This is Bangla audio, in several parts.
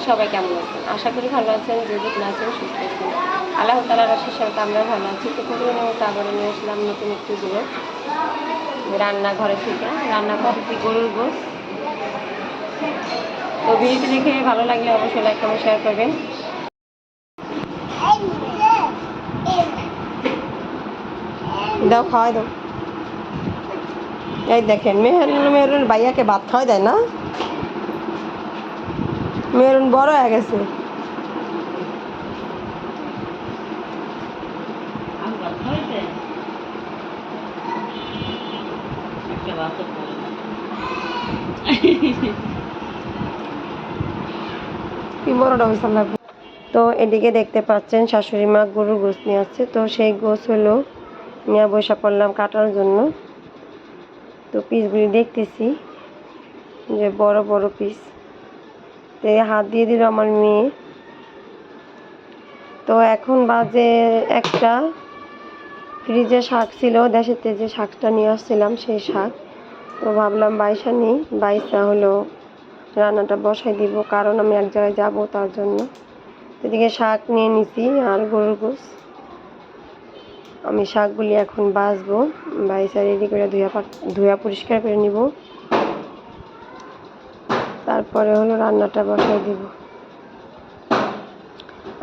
বন্ধুরা সবাই কেমন আছেন? আশা করি ভালো আছেন, যে যেখানে আছেন সুস্থ আছেন। আল্লাহ তালার সাথে আমরা ভালো আছি। তো প্রতিদিন মতো আবারও নিয়ে আসলাম নতুন একটি গুলো রান্নাঘরে থেকে। রান্না করছি গরুর গোস তো ভিডিওটি দেখে ভালো লাগলে অবশ্যই লাইক কমেন্ট শেয়ার করবেন। দাও, খাওয়াই দাও। এই দেখেন মেহরুন মেহরুল ভাইয়াকে ভাত খাওয়াই দেয় না? মেরুন বড় হয়ে গেছে। তো এদিকে দেখতে পাচ্ছেন শাশুড়ি মা গরুর গোস নিয়ে আসছে। তো সেই গোস হলো নিয়ে বসে পড়লাম কাটার জন্য। তো পিসগুলি দেখতেছি, যে বড় বড় পিস তো হাত দিয়ে দিল আমার মেয়ে। তো এখন বাজে একটা। ফ্রিজে শাক ছিল দেশেতে যে শাকটা নিয়ে আসছিলাম সেই শাক। তো ভাবলাম বাইসা নিই, বাইসা হলো রান্নাটা বসাই দিব, কারণ আমি এক জায়গায় যাব তার জন্য। এদিকে শাক নিয়ে নিছি আর গরুর গোস আমি শাকগুলি এখন বাছবো বাইসা রেডি করে ধুয়া ধুয়া পরিষ্কার করে নিব। তারপরে হলো রান্নাটা বসাই দিব।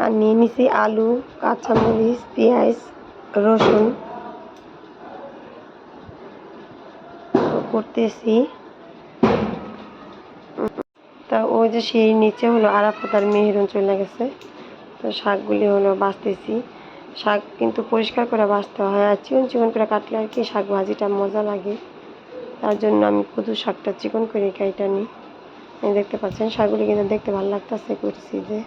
আর নিয়ে নিছি আলু, কাঁচামরিচ, পেঁয়াজ, রসুন। করতেছি। তা ওই যে সেই নিচে হলো আরাফাত আর মেহেরুন চলে গেছে। তো শাকগুলি হলো বাঁচতেছি। শাক কিন্তু পরিষ্কার করে বাঁচতে হয় আর চিকন চিকন করে কাটলে আর কি শাক ভাজিটা মজা লাগে। তার জন্য আমি কদু শাকটা চিকন করে কাইটা নিই। এই দেখতে পাচ্ছেন, শাকগুলি কিন্তু দেখতে ভালো লাগতেছে করছি যে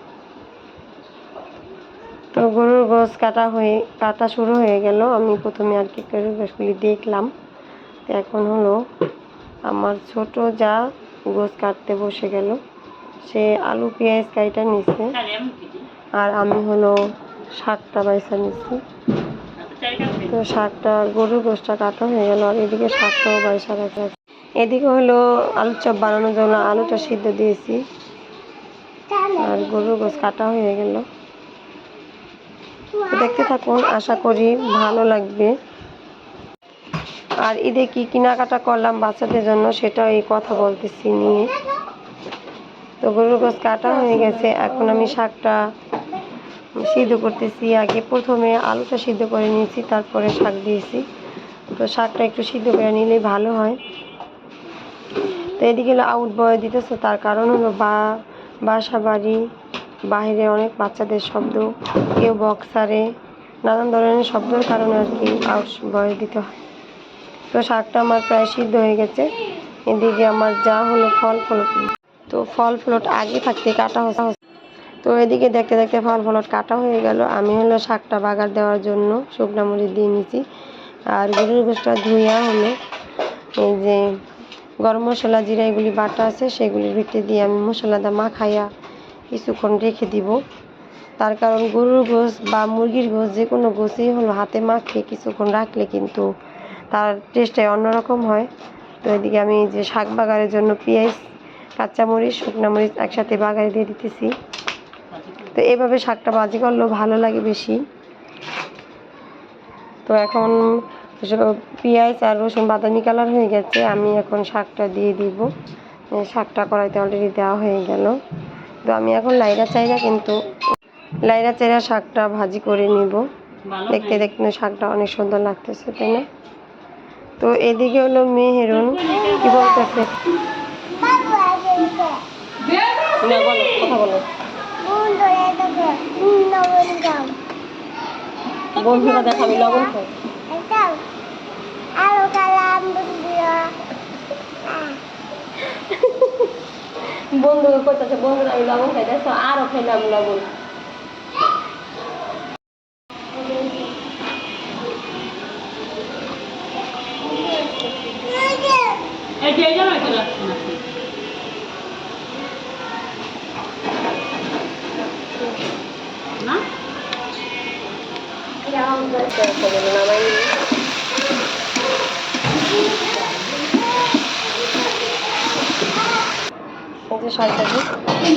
তো গরুর গোস কাটা হয়ে, কাটা শুরু হয়ে গেল। আমি প্রথমে আর কি গরুর গোসগুলি দেখলাম। তো এখন হলো আমার ছোট যা গোস কাটতে বসে গেল। সে আলু, পেঁয়াজ কাইটা নিছে। আর আমি হলো শাকটা বাইসা নিচ্ছি তো শাকটা, গরুর গোসটা কাটা হয়ে গেল। আর এদিকে শাকটাও বাইসা রাখা এদিকে হলো আলুর চপ বানানোর জন্য আলুটা সিদ্ধ দিয়েছি। আর গরুর গোস কাটা হয়ে গেল। দেখতে থাকুন, আশা করি ভালো লাগবে। আর ঈদে কি কেনাকাটা করলাম বাচ্চাদের জন্য সেটাও এই কথা বলতেছি নিয়ে। তো গরুর গোস কাটা হয়ে গেছে, এখন আমি শাকটা সিদ্ধ করতেছি। আগে প্রথমে আলুটা সিদ্ধ করে নিয়েছি, তারপরে শাক দিয়েছি। তো শাকটা একটু সিদ্ধ করে নিলেই ভালো হয়। তো এদিকে আউট বয় দিতেছে, তার কারণ হলো বা বাসা বাড়ি বাইরে অনেক বাচ্চাদের শব্দ, কেউ বক্সারে নানান ধরনের শব্দের কারণে আর কি আউট বয় দিতে হয়। তো শাকটা আমার প্রায় সিদ্ধ হয়ে গেছে, এদিকে আমার যা হলো ফল ফলট তো ফল ফলট আগে থাকতে কাটা হচ্ছে। তো এদিকে দেখতে দেখতে ফল ফলট কাটা হয়ে গেল। আমি হলো শাকটা বাগার দেওয়ার জন্য শুকনা মরিচ দিয়ে নিয়েছি আর গরুর গোষ্ঠটা ধুইয়া হলো, এই যে গরম মশলা জিরা, এগুলি বাটা আছে, সেগুলির ভিতরে দিয়ে আমি মশলাটা মাখাইয়া কিছুক্ষণ রেখে দিব। তার কারণ গরুর গোস বা মুরগির গোস যে কোনো গোসই হলো হাতে মাখিয়ে কিছুক্ষণ রাখলে কিন্তু তার টেস্টটাই অন্যরকম হয়। তো এদিকে আমি যে শাক বাগারের জন্য পেঁয়াজ, কাঁচামরিচ, শুকনো মরিচ একসাথে বাগারে দিয়ে দিতেছি। তো এভাবে শাকটা বাজি করলেও ভালো লাগে বেশি। তো এখন পেঁয়াজ আর রসুন বাদামি কালার হয়ে গেছে আমি এখন শাকটা দিয়ে দিব। শাকটা কড়াইতে অলরেডি দেওয়া হয়ে গেল। তো আমি এখন লাইরা চাইরা কিন্তু লাইরা চাইরা শাকটা ভাজি করে নিব। দেখতে দেখতে শাকটা অনেক সুন্দর লাগতেছে তাই না? তো এদিকে হলো মেহেরুন কি বলতেছে? না বলো কথা বলো। বন্ধুরা দেখাবি লবণ খাই বন্ধু করতেছে বন্ধুরা আমি লবণ খাই দেখো আরও খাইলাম লবণ নামাই এই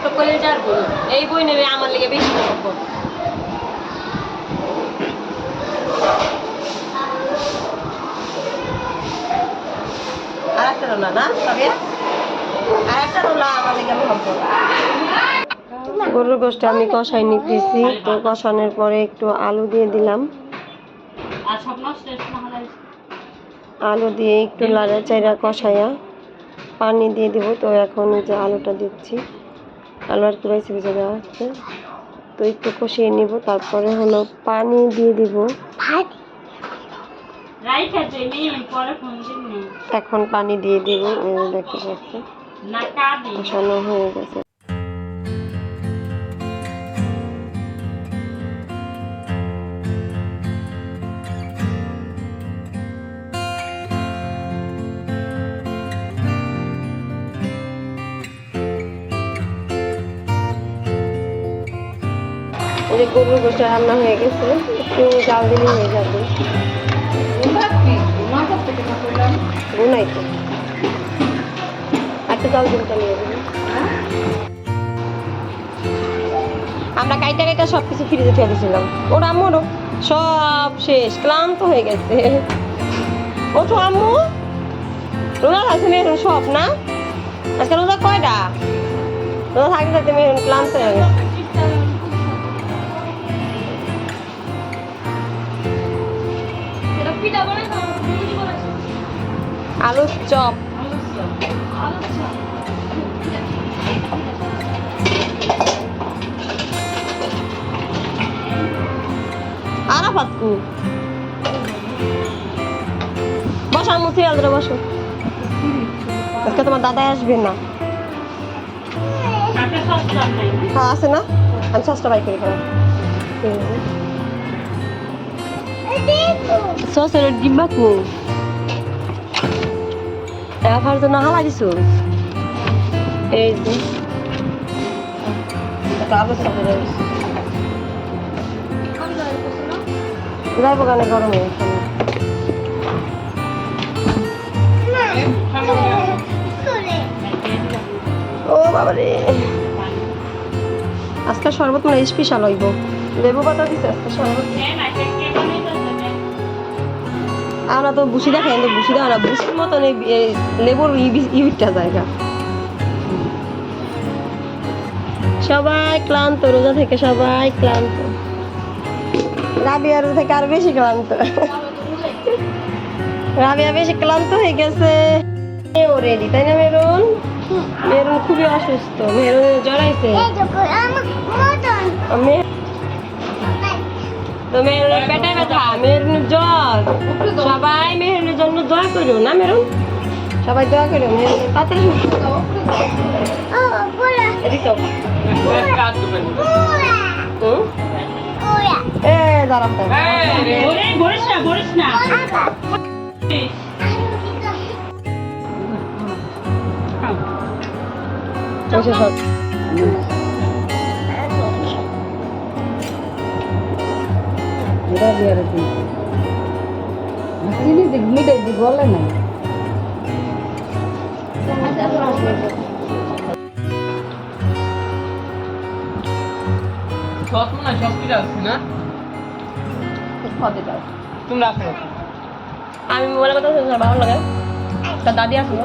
কলেজার বই এই বই নেবে আমার লেগে বেশি সম্ভব। আর একটা রোলা না তবে আর একটা রোলা আমার লেগে সম্ভব। গরুর গোষ্ঠে আমি কষাই নিতেছি তো কষানোর পরে একটু আলু দিয়ে দিলাম। আলু দিয়ে একটু লাড়া চাইরা কষাইয়া পানি দিয়ে দিব তো এখন যে আলুটা দিচ্ছি। আলু আর কি বেছে বেছে দেওয়া হচ্ছে। তো একটু কষিয়ে নিব তারপরে হলো পানি দিয়ে দিব। রাই খেতে নেই পরে ফোন দিন নেই এখন পানি দিয়ে দিব দেখতে পাচ্ছি বসানো কষানো হয়ে গেছে। এই যে গরুর গোষ্ঠ রান্না হয়ে গেছে, একটু জাল দিলে হয়ে যাবে। গুনাই তো। একটা জাল দিন চালিয়ে দেবে আমরা কাইটা কাইটা সব কিছু ফ্রিজে ফেলে দিয়েছিলাম ওর আম্মুরও সব শেষ, ক্লান্ত হয়ে গেছে। ওঠো আম্মু। রোজা থাকছে মেরুন সব, না? আজকে রোজা কয়টা? রোজা থাকতে থাকতে মেরুন ক্লান্ত হয়ে গেছে। আলুর চপ। আরাফাত কু। বসো আম্মু সিরিয়াল ধরে বসো। আজকে তোমার দাদাই আসবে না। হ্যাঁ আছে না? আমি সসটা বাই করে খাব সসের ডিব্বা কু। এবার তো না হালা দিছো এই যে। যাইবো কেন গরমে? ও বাবা রে। আজকে শরবত মানে স্পেশাল হইব। লেবু পাতা দিছে আজকে শরবত। আমরা তো বুসি দেখাই কিন্তু বুসি দেখা না বুসির মতন এই লেবুর ইউটা জায়গা সবাই ক্লান্ত রোজা থেকে সবাই ক্লান্ত। রাবিয়ার থেকে আর বেশি ক্লান্ত। রাবিয়া বেশি ক্লান্ত হয়ে গেছে। ও রেডি তাই না মেরুন? মেরুন খুবই অসুস্থ মেরুন জড়াইছে। তো মেরুনের পেটে ব্যথা মেরুনের জ্বর। সবাই মেরুনের জন্য দোয়া করো, না মেরুন? সবাই দোয়া করো, মেরুন তাড়াতাড়ি? এ দাঁড়াম না না বসে সব। দাদি আর দিন চিনি দিক মিটাই কিছু আছে না? আমি মোবাইলের কথা ভালো লাগে। তার দাদি আসলো।